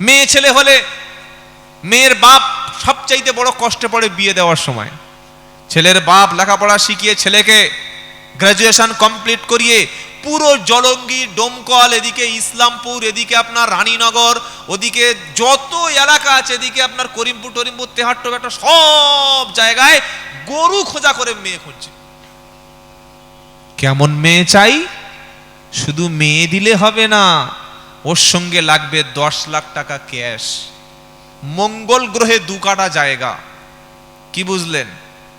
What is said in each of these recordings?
মেয়ে ছেলে হলে মেয়ের বাপ সবচাইতে বড় কষ্টে পড়ে বিয়ে দেওয়ার সময়। ছেলের বাপ লেখাপড়া শিখিয়ে ছেলেকে গ্রাজুয়েশন কমপ্লিট করিয়ে পুরো জলঙ্গি, ডোমকল, এদিকে ইসলামপুর, এদিকে আপনার রানীনগর, ওদিকে যত এলাকা আছে, এদিকে আপনার করিমপুর, টরিমপুর, তেহাট্ট একটা সব জায়গায় গরু খোঁজা করে মেয়ে খুঁজছে। কেমন মেয়ে চাই? শুধু মেয়ে দিলে হবে না। ওর সঙ্গে লাগবে দশ লাখ টাকা ক্যাশ। মঙ্গল গ্রহে দু কাটা জায়গা। কি বুঝলেন?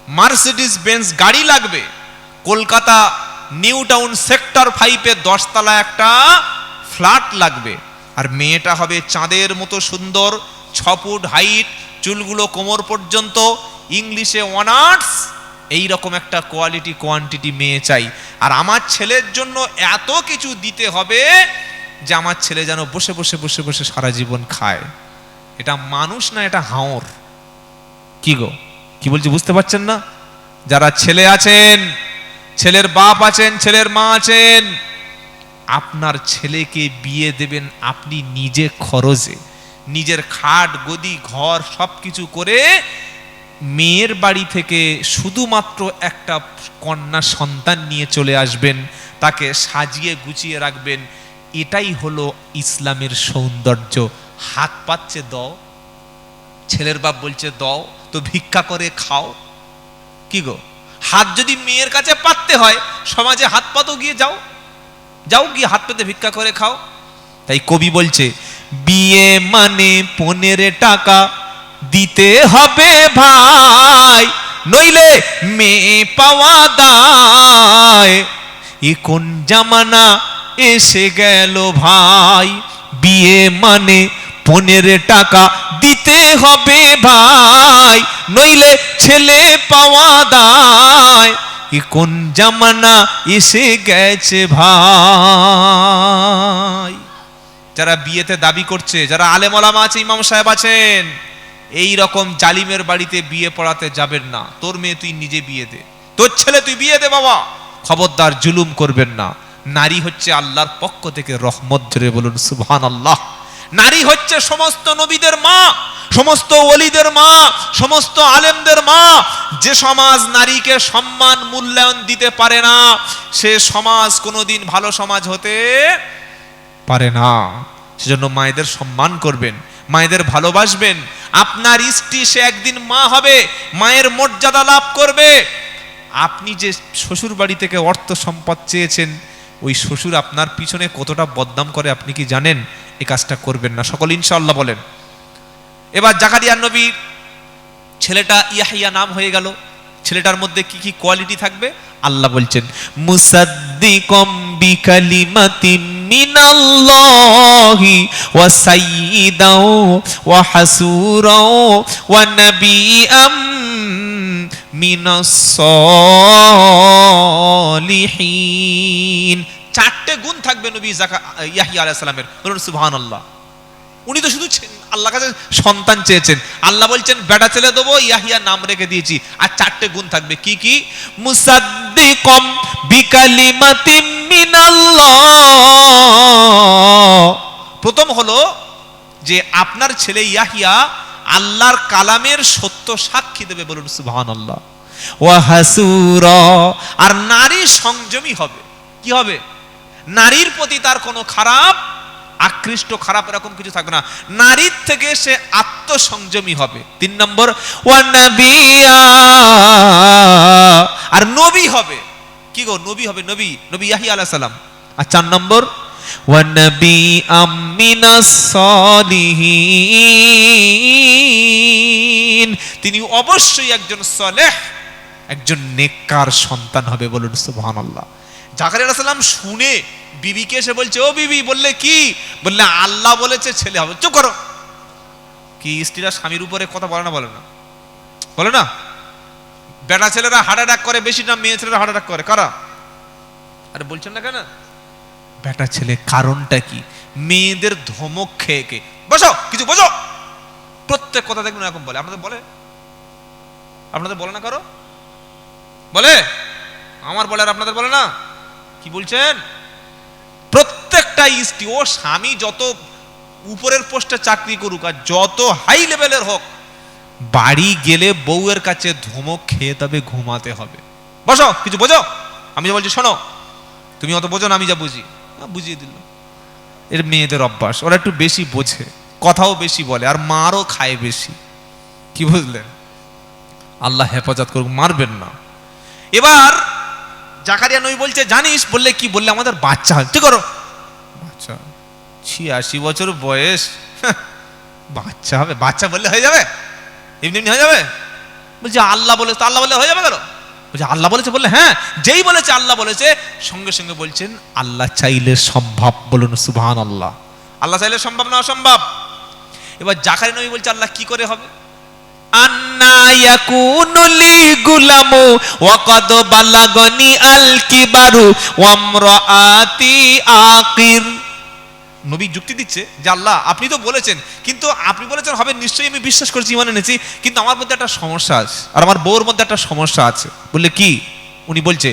মার্সিডিস বেঞ্চ গাড়ি লাগবে। কলকাতা নিউ টাউন সেক্টর ফাইভে দশতলা একটা ফ্ল্যাট লাগবে। আর মেয়েটা হবে চাঁদের মতো সুন্দর, ছ ফুট হাইট, চুলগুলো কোমর পর্যন্ত। ইংলিশে অনার্স এই রকম একটা কোয়ালিটি কোয়ান্টিটি মেয়ে চাই। আর আমার ছেলের জন্য এত কিছু দিতে হবে যে আমার ছেলে যেন বসে বসে বসে বসে সারা জীবন খায়। এটা মানুষ না, এটা হাওর। কি গো? কি বলছি বুঝতে পারছেন না? যারা ছেলে আছেন, ছেলের বাপ আছেন, ছেলের মা আছেন, আপনার ছেলেকে বিয়ে দেবেন আপনি নিজে খরচে। নিজের খাট, গদি, ঘর সব কিছু করে মেয়ের বাড়ি থেকে শুধুমাত্র একটা কন্যা সন্তান নিয়ে চলে আসবেন, তাকে সাজিয়ে গুছিয়ে রাখবেন এটাই হলো ইসলামের সৌন্দর্য। হাত পাচ্ছে দাও, ছেলের বাপ বলছে, দাও, তো ভিক্ষা করে খাও। কি গো? হাত যদি মেয়ের কাছে পাততে হয়, সমাজে হাত পাতো গিয়ে যাও। যাও গিয়ে হাত পেতে ভিক্ষা করে খাও। তাই কবি বলছে, বিয়ে মানে পনেরো টাকা, দিতে হবে ভাই, নইলে মেয়ে পাওয়া দায়। এ কোন জামানা এসে গেল ভাই। বিয়ে মানে পনেরো টাকা দিতে হবে ভাই, নইলে ছেলে পাওয়া দায়। এ কোন জামানা এসে গেছে ভাই। যারা বিয়েতে দাবি করছে, যারা আলেমলামা আছে, ইমাম সাহেব আছেন, এই রকম জালিমের বাড়িতে বিয়ে পড়াতে যাবেন না। তোর মেয়ে তুই নিজে বিয়ে দে। তোর ছেলে তুই বিয়ে দে বাবা। খবরদার জুলুম করবেন না। নারী হচ্ছে আল্লাহর পক্ষ থেকে রহমত ধরে বলুন সুবহান আল্লাহ নারী হচ্ছে সমস্ত নবীদের মা, সমস্ত ওলিদের মা, সমস্ত আলেমদের মা। যে সমাজ নারীকে সম্মান, মূল্যায়ন দিতে পারে না, সে সমাজ কোনোদিন ভালো সমাজ হতে পারে না। সেজন্য মায়েদের সম্মান করবেন, মায়েদের ভালোবাসবেন। আপনার স্ত্রী, সে একদিন মা হবে, মায়ের মর্যাদা লাভ করবে। আপনি যে শ্বশুর বাড়ি থেকে অর্থ সম্পদ চেয়েছেন ওই শ্বশুর আপনার পিছনে কতটা বদনাম করে আপনি কি জানেন? এই কাজটা করবেন না। সকল ইনশাআল্লাহ বলেন। এবার জাকারিয়া নবী ছেলেটা ইয়াহিয়া নাম হয়ে গেল। ছেলেটার মধ্যে কি কি কোয়ালিটি থাকবে? আল্লাহ বলছেন, মুসাদ্দিকম বিকালিমাতিম মিনাল্লাহি ওয়া সাইয়্যিদাও ওয়া হাসুরাও ওয়া নাবিয়াম মিনাস সলিহিন চারটে গুণ থাকবে নবী জাকা ইয়াহিয়া আলাইহিস সালামের। বলুন, সুবহানাল্লাহ। উনি তো শুধু আল্লাহ কাছে সন্তান চেয়েছেন। আল্লাহ বলছেন, বেটা ছেলে দেবো, ইয়াহিয়া নাম রেখে দিয়েছি। আর চারটে গুণ থাকবে কি কি? মুসাদ্দিকম বিকালিমাতিম মিনাল্লাহ। প্রথম হলো যে আপনার ছেলে ইয়াহিয়া আল্লাহর কালামের সত্য সাক্ষী দেবে বলুন, সুবহানাল্লাহ। ওয়া হাসুরা। আর নারী সংযমী হবে। কি হবে? নারীর প্রতি তার কোনো খারাপ আকৃষ্ট, খারাপ এরকম কিছু থাকবে না। নারীর থেকে সে আত্মসংযমী হবে। তিন নম্বর আর নবী হবে। কি গো? নবী হবে নবী। নবী ইয়াহিয়া আলাইহিস সালাম। আর চার নম্বর নবী আমিনাস সলিহিন। তিনি অবশ্যই একজন সলেহ, একজন নেককার সন্তান হবে বলুন সুবহানাল্লাহ। জাকারিয়া সাল্লাম শুনে বিবিকে এসে বলছে, ও বিবি, বললে কি? বললে আল্লাহ বলেছে, ছেলে হবে। চুপ করো। কি স্ত্রীরা স্বামীর উপরে কথা বলে না বলে না? বলে না? বেটা ছেলেরা হার্ট অ্যাটাক করে বেশি না মেয়ে ছেলেরা হার্ট অ্যাটাক করে। কারা? আরে বলছেন না কেন? বেটা ছেলে কারণটা কি? মেয়েদের ধমক খেয়ে কে? বসো, কিছু বসো। প্রত্যেক কথা দেখবেন এরকম বলে। আপনাদের বলে? আপনাদের বলে না কারও? বলে? আমার বলে আর আপনাদের বলে না? কি বলছেন? প্রত্যেকটা স্ত্রী ও স্বামী যত উপরের পোস্টে চাকরি করুক আর যত হাই লেভেলের হোক, বাড়ি গেলে বউয়ের কাছে ধমক খেয়ে তবে ঘুমাতে হবে। বসো, কিছু বোঝো? আমি যা বলছি শোনো। তুমি অত বোঝো না, আমি যা বুঝি। বুঝিয়ে দিল। এর মেয়েদের অভ্যাস ওরা একটু বেশি বোঝে কথাও বেশি বলে আর মারও খায় বেশি। কি বুঝলেন? আল্লাহ হেফাজত করুক মারবেন না। এবার জাকারিয়া নবী বলছে জানিস? বললে কি? বললে আমাদের বাচ্চা ঠিক করো। বাচ্চা ছিয়াশি বছর বয়স। হ্যাঁ, বাচ্চা হবে। বাচ্চা বললে হয়ে যাবে? এমনি এমনি হয়ে যাবে? বলছে আল্লাহ বলে তো আল্লাহ বললে হয়ে যাবে কেন? বলছে, আল্লাহ বলেছে, বললে হ্যাঁ যেই বলেছে, আল্লাহ বলেছে। সঙ্গে সঙ্গে বলছেন, আল্লাহ চাইলে সম্ভব বলুন সুবহান আল্লাহ আল্লাহ চাইলে সম্ভব না অসম্ভব? এবার জাকারি নবী বলছে, আল্লাহ কি করে হবে? আন্না বালাগনি আল কিবারু ওয়া আকির। নবী যুক্তি দিচ্ছে যে আল্লাহ, আপনি তো বলেছেন, কিন্তু আপনি বলেছেন হবে, নিশ্চয়ই আমি বিশ্বাস করছি, ইমান এনেছি, কিন্তু আমার মধ্যে একটা সমস্যা আছে, আর আমার বউর মধ্যে একটা সমস্যা আছে। বললে কি? উনি বলছে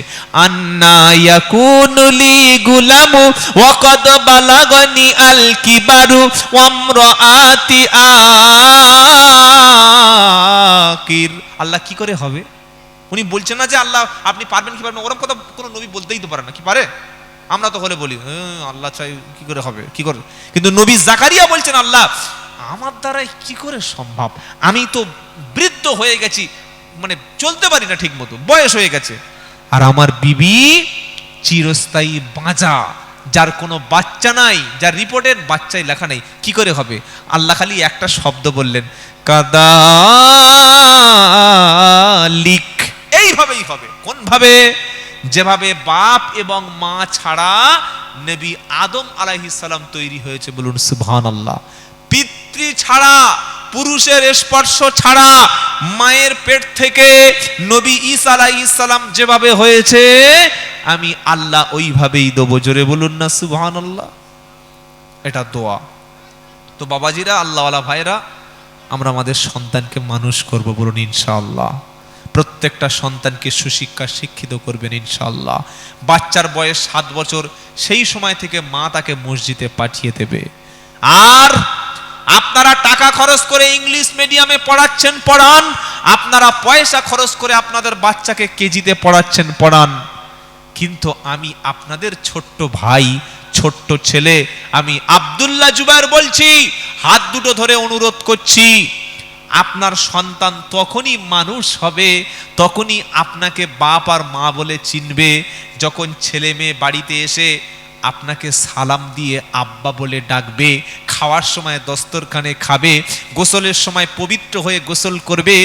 বালাগনি আল আকির। আল্লাহ কি করে হবে? উনি বলছেন না যে আল্লাহ, আপনি পারবেন কি পারবেন ওরকম কথা কোনো নবী বলতেই তো পারে না, কি পারে? আমরা তো হলে বলি "হ্যাঁ, আল্লাহ চাই কি করে হবে? কি করে? কিন্তু নবী জাকারিয়া বলছেন আল্লাহ আমার দ্বারাই কি করে সম্ভব? আমি তো বৃদ্ধ হয়ে গেছি মানে চলতে পারি না ঠিক মতো বয়স হয়ে গেছে। আর আমার বিবি চিরস্থায়ী বাঁচা যার কোনো বাচ্চা নাই যার রিপোর্টের বাচ্চাই লেখা নেই কি করে হবে? আল্লাহ খালি একটা শব্দ বললেন কাদা কাদালিক। এইভাবেই হবে কোন ভাবে যেভাবে বাপ এবং মা ছাড়া নবী আদম সালাম তৈরি হয়েছে বলুন সুবহান আল্লাহ পিতৃ ছাড়া, পুরুষের স্পর্শ ছাড়া, মায়ের পেট থেকে নবী আলাইহিস সালাম যেভাবে হয়েছে, আমি আল্লাহ ওইভাবেই দেবো। জোরে বলুন না সুবহান আল্লাহ এটা দোয়া। তো বাবাজিরা, আল্লাহওয়ালা ভাইরা আমরা আমাদের সন্তানকে মানুষ করব বলুন ইনশাআল্লাহ। প্রত্যেকটা সন্তানকে সুশিক্ষা শিক্ষিত করবেন ইনশাআল্লাহ। বাচ্চার বয়স সাত বছর, সেই সময় থেকে মা তাকে মসজিদে পাঠিয়ে দেবে। আর আপনারা টাকা খরচ করে ইংলিশ মিডিয়ামে পড়াচ্ছেন, পড়ান। আপনারা পয়সা খরচ করে আপনাদের বাচ্চাকে কেজিতে পড়াচ্ছেন, পড়ান। কিন্তু আমি আপনাদের ছোট্ট ভাই, ছোট্ট ছেলে, আমি আব্দুল্লাহ জুবাইর বলছি, হাত দুটো ধরে অনুরোধ করছি। আপনার সন্তান তখনই মানুষ হবে, তখনই আপনাকে বাপ আর মা বলে চিনবে। যখন ছেলে মেয়ে বাড়িতে এসে আপনাকে সালাম দিয়ে আব্বা বলে ডাকবে, খাওয়ার সময় দস্তরখানে খাবে, গোসলের সময় পবিত্র হয়ে গোসল করবে,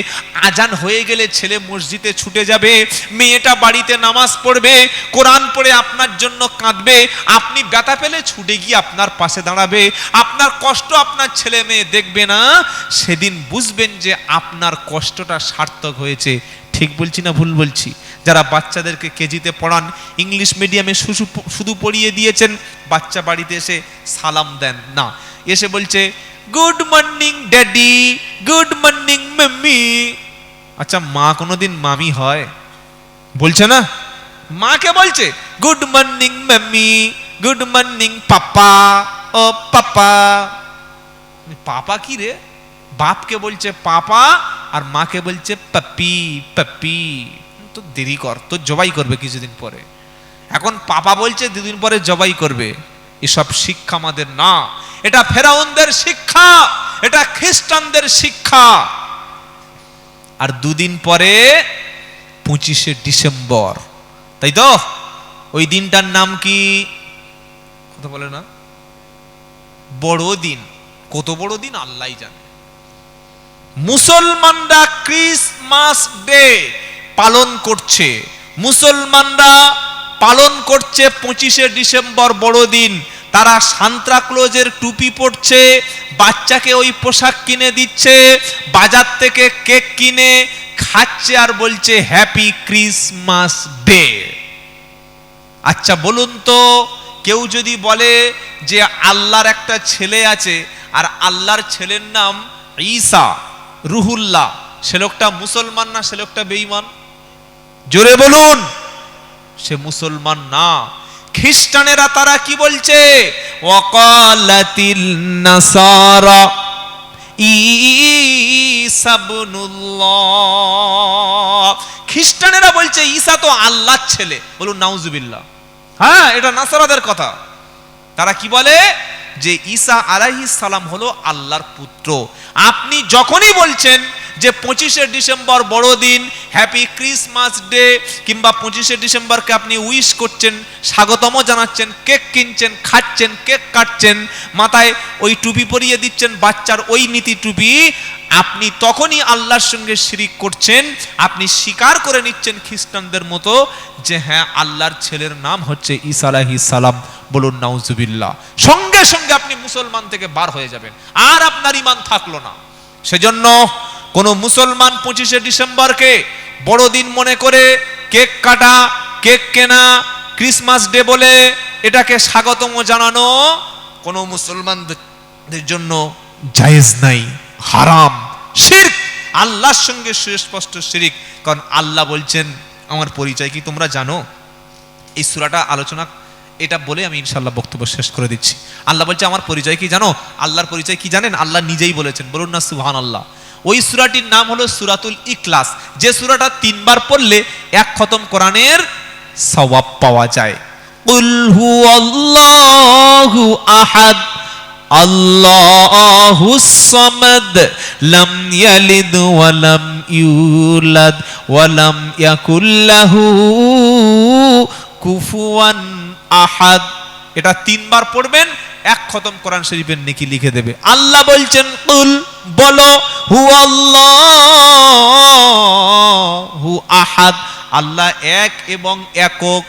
আজান হয়ে গেলে ছেলে মসজিদে ছুটে যাবে, মেয়েটা বাড়িতে নামাজ পড়বে, কোরআন পড়ে আপনার জন্য কাঁদবে, আপনি ব্যথা পেলে ছুটে গিয়ে আপনার পাশে দাঁড়াবে, আপনার কষ্ট আপনার ছেলে মেয়ে দেখবে না, সেদিন বুঝবেন যে আপনার কষ্টটা সার্থক হয়েছে। ঠিক বলছি না ভুল বলছি? যারা বাচ্চাদেরকে কেজিতে পড়ান, ইংলিশ মিডিয়ামে শুধু শুধু পড়িয়ে দিয়েছেন, বাচ্চা বাড়িতে এসে সালাম দেন। না, এসে বলছে, good morning, daddy, good morning, mummy. আচ্ছা মা কোনোদিন মামি হয়? বলছে না? মাকে বলছে? Good morning, mummy, good morning, papa, ও পাপা। পাপা কি রে? বাপকে বলছে পাপা আর মাকে বলছে পাপি পাপি তো দেরি কর, তো জবাই করবে কিছুদিন পরে। এখন পাপা বলছে দুদিন পরে জবাই করবে। এসব শিক্ষা আমাদের না। এটা ফেরাউনদের শিক্ষা, এটা খ্রিস্টানদের শিক্ষা। আর দুদিন পরে পঁচিশে ডিসেম্বর। তাই তো? ওই দিনটার নাম কি? কথা বলে না। বড় দিন কত বড় দিন আল্লাহ জানে। মুসলমানরা ক্রিসমাস ডে পালন করছে। মুসলমানরা পালন করছে পঁচিশে ডিসেম্বর বড়দিন। তারা সান্ত্রা ক্লোজের টুপি পরছে, বাচ্চাকে ওই পোশাক কিনে দিচ্ছে, বাজার থেকে কেক কিনে খাচ্ছে আর বলছে হ্যাপি ক্রিসমাস ডে আচ্ছা বলুন তো, কেউ যদি বলে যে আল্লাহর একটা ছেলে আছে, আর আল্লাহর ছেলের নাম ঈসা রুহুল্লাহ, সে লোকটা মুসলমান না, সে লোকটা বেঈমান? জোরে বলুন। সে মুসলমান না। খ্রিস্টানেরা তারা কি বলছে? নাসারা খ্রিস্টানেরা বলছে ঈসা তো আল্লাহর ছেলে। বলুন, নাউজুবিল্লাহ। হ্যাঁ এটা নাসারাদের কথা। তারা কি বলে? যে ঈসা আলাইহিস সালাম হলো আল্লাহর পুত্র। আপনি যখনই বলছেন যে পঁচিশে ডিসেম্বর বড়দিন, হ্যাপি ক্রিসমাস ডে, কিংবা পঁচিশে ডিসেম্বরকে আপনি উইশ করছেন, স্বাগতম জানাচ্ছেন, কেক কিনছেন, খাচ্ছেন, কেক কাটছেন, মাথায় ওই টুপি পরিয়ে দিচ্ছেন, বাচ্চার ওই নীতি টুপি, আপনি তখনই আল্লাহর সঙ্গে শিরিক করছেন, আপনি স্বীকার করে নিচ্ছেন খ্রিস্টানদের মতো যে হ্যাঁ আল্লাহর ছেলের নাম হচ্ছে ঈসা আলাইহিস সালাম। বলুন, নাউজুবিল্লাহ। সঙ্গে সঙ্গে আপনি মুসলমান থেকে বার হয়ে যাবেন। আর আপনার ইমান থাকল না। সেজন্য কোন মুসলমান পঁচিশে ডিসেম্বরকে বড়দিন মনে করে কেক কাটা, কেক কেনা, ক্রিসমাস ডে বলে এটাকে স্বাগতম জানানো কোন মুসলমানদের জন্য জায়েজ নাই, হারাম, শিরক। আল্লাহর সঙ্গে সুস্পষ্ট শিরিক, কারণ আল্লাহ বলছেন, আমার পরিচয় কি তোমরা জানো? এই সুরাটা আলোচনা এটা বলে আমি ইনশাল্লাহ বক্তব্য শেষ করে দিচ্ছি। আল্লাহ বলছে, আমার পরিচয় কি জানো? আল্লাহর পরিচয় কি জানেন? আল্লাহ নিজেই বলেছেন। বলুন না সুহান আল্লাহ ওই সুরাটির নাম হলো সুরাতুল ইকলাস যে সুরাটা তিনবার পড়লে এক খতম কোরআনের সওয়াব পাওয়া যায়। হুয়াল্লাহু আহাদ কুফুয়ান আহাদ। এটা তিনবার পড়বেন, এক খতম কোরআন শরীফের নেকি লিখে দেবে। আল্লাহ বলছেন, কুল, বলো হু হু আহাদ। আল্লাহ এক এবং একক।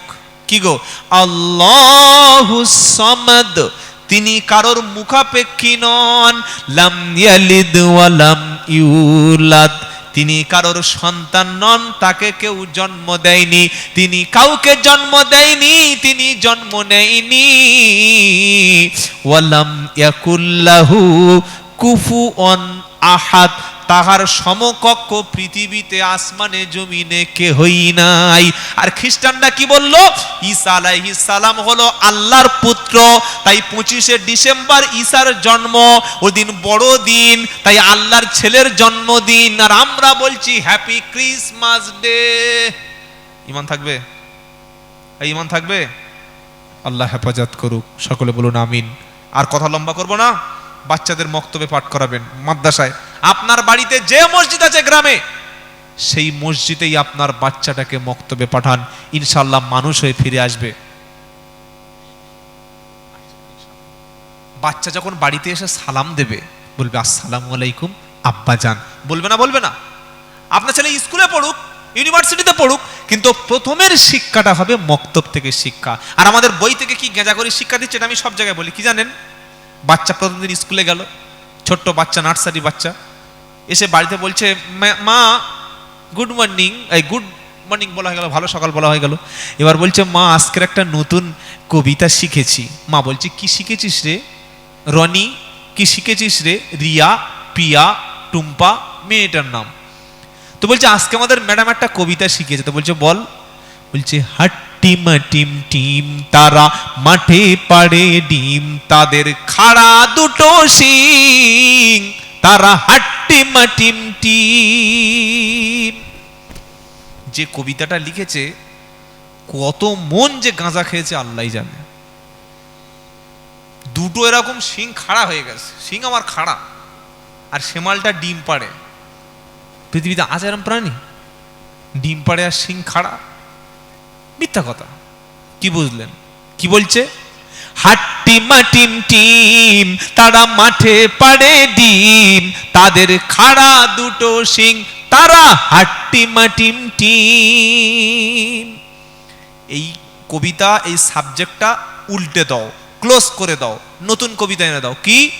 কি গো? আল্লাহু সামাদ। তিনি কারোর মুখাপেক্ষী নন। লাম ইয়ালিদ ওয়া লাম ইউলাদ। তিনি কারোর সন্তান নন, তাকে কেউ জন্ম দেয়নি। তিনি কাউকে জন্ম দেয়নি, তিনি জন্ম নেয়নি। ওয়ালাম ইয়াকুল্লাহু কুফুয়ান আহাদ। তাহার সমকক্ষ পৃথিবীতে আসমানে, জমিনে কে কেহই নাই। আর খ্রিস্টানরা কি বলল? ঈসা আলাইহিস সালাম হলো আল্লাহর পুত্র, তাই পঁচিশে ডিসেম্বর ঈসার জন্ম, ওদিন বড় দিন, তাই আল্লাহর ছেলের জন্মদিন। আর আমরা বলছি হ্যাপি ক্রিসমাস ডে ইমান থাকবে? ইমান থাকবে? আল্লাহ হেফাজত করুক, সকলে বলুন আমিন। আর কথা লম্বা করব না? বাচ্চাদের মক্তবে পাঠ করাবেন মাদ্রাসায়। আপনার বাড়িতে যে মসজিদ আছে গ্রামে, সেই মসজিদেই আপনার বাচ্চাটাকে মক্তবে পাঠান। ইনশাল্লাহ মানুষ হয়ে ফিরে আসবে। বাচ্চা যখন বাড়িতে এসে সালাম দেবে, বলবে, আসসালামু আলাইকুম, আব্বা যান। বলবে না বলবে না। আপনার ছেলে স্কুলে পড়ুক, ইউনিভার্সিটিতে পড়ুক, কিন্তু প্রথমের শিক্ষাটা হবে মক্তব থেকে শিক্ষা। আর আমাদের বই থেকে কি গেঁজা করে শিক্ষা দিচ্ছে এটা আমি সব জায়গায় বলি, কি জানেন? বাচ্চা প্রথম দিন স্কুলে গেল, ছোট্ট বাচ্চা, নার্সারি বাচ্চা। এসে বাড়িতে বলছে, "মা- গুড মর্নিং এই গুড মর্নিং বলা হয়ে গেল, ভালো সকাল বলা হয়ে গেল। এবার বলছে, মা, আজকের একটা নতুন কবিতা শিখেছি। মা বলছে, কি শিখেছিস রে? রনি, কি শিখেছিস রে? রিয়া পিয়া টুম্পা, মেয়েটার নাম। তো বলছে, আজকে আমাদের ম্যাডাম একটা কবিতা শিখিয়েছে। তো বলছে, বল। বলছে হাট্টিম টিম টিম তারা মাঠে পাড়ে ডিম, তাদের খাড়া দুটো শিং, তারা হাট্টিম টিম টিম। যে কবিতাটা লিখেছে, কত মন যে গাঁজা খেয়েছে আল্লাহই জানে। দুটো এরকম শিং খাড়া হয়ে গেছে, শিং আমার খাড়া, আর সেমালটা ডিম পাড়ে। পৃথিবীতে আছে এরম প্রাণী? ডিম পাড়ে আর শিং খাড়া? মিথ্যা কথা। কি বুঝলেন? কি বলছে? হাট্টি মাটিম টিম, তারা মাঠে পাড়ে ডিম, তাদের খাড়া দুটো সিং তারা হাট্টি মাটিম টিম। এই কবিতা, এই সাবজেক্টটা উল্টে দাও ক্লোজ করে দাও, নতুন কবিতা এনে দাও। কি?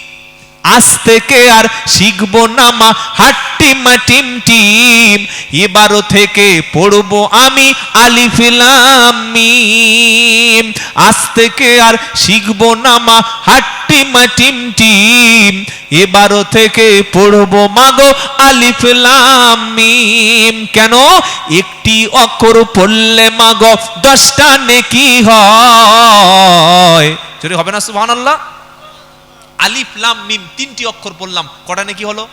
আজ থেকে আর শিখব না মা, হাট্টি মাটিম টিম। এবারও থেকে পড়ব আমি আলিফিলাম মিম আজ থেকে আর শিখব না মা, হাট্টি মাটিম টিম। এবারও থেকে পড়ব মাগো আলিফিলাম মিম কেন? একটি অক্ষর পড়লে মাগো দশটা নেকি হয়। যদি হবে না সুবহানাল্লাহ? আলিফ, লাম, মিম তিনটি অক্ষর পড়লাম। কটা নাকি হলো?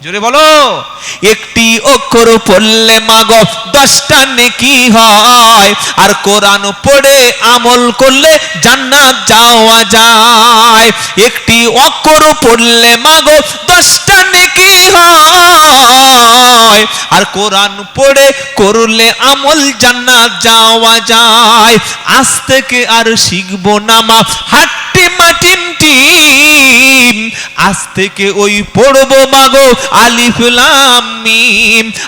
জোরে বলো। একটি অক্ষর পড়লে মাগ, দশটা নেকি হয়। আর কোরআন পড়ে আমল করলে জান্নাত যাওয়া যায়। একটি অক্ষর পড়লে মাগ, দশটা নেকি হয়। আর কোরআন পড়ে করলে আমল জান্নাত যাওয়া যায়। আজ থেকে আর শিখব না মা, হাট্টি মাটিম আজ থেকে ওই পড়ব মাগো আলিফ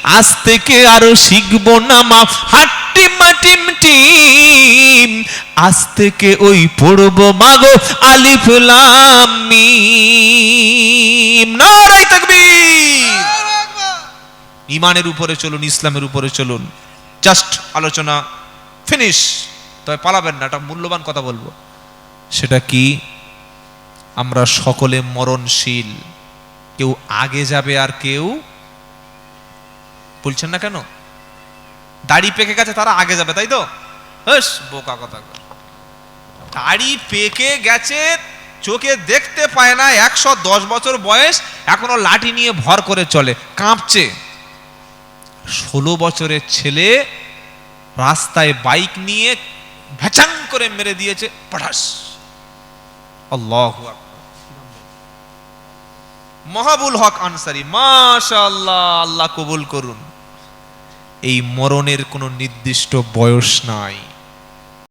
আজ থেকে আর শিখব না মা হাট্টি মাটিম টিম। আজ থেকে ওই পড়ব মাগো নারাই ইমানের উপরে চলুন, ইসলামের উপরে চলুন। জাস্ট আলোচনা, ফিনিশ। তবে পালাবেন না একটা মূল্যবান কথা বলব। সেটা কি? আমরা সকলে মরণশীল। কেউ আগে যাবে আর কেউ বলছেন না কেন? দাড়ি পেকে গেছে, তারা আগে যাবে, তাই তো? হস, বোকা কথা দাড়ি পেকে গেছে, চোখে দেখতে পায় না, একশো দশ বছর বয়স, এখনও লাঠি নিয়ে ভর করে চলে, কাঁপছে। ষোলো বছরের ছেলে রাস্তায় বাইক নিয়ে ভ্যাচাং করে মেরে দিয়েছে পঠাস আল্লাহ মহাবুল হক আনসারি মাশাআল্লাহ আল্লাহ কবুল করুন। এই মরণের কোনো নির্দিষ্ট বয়স নাই।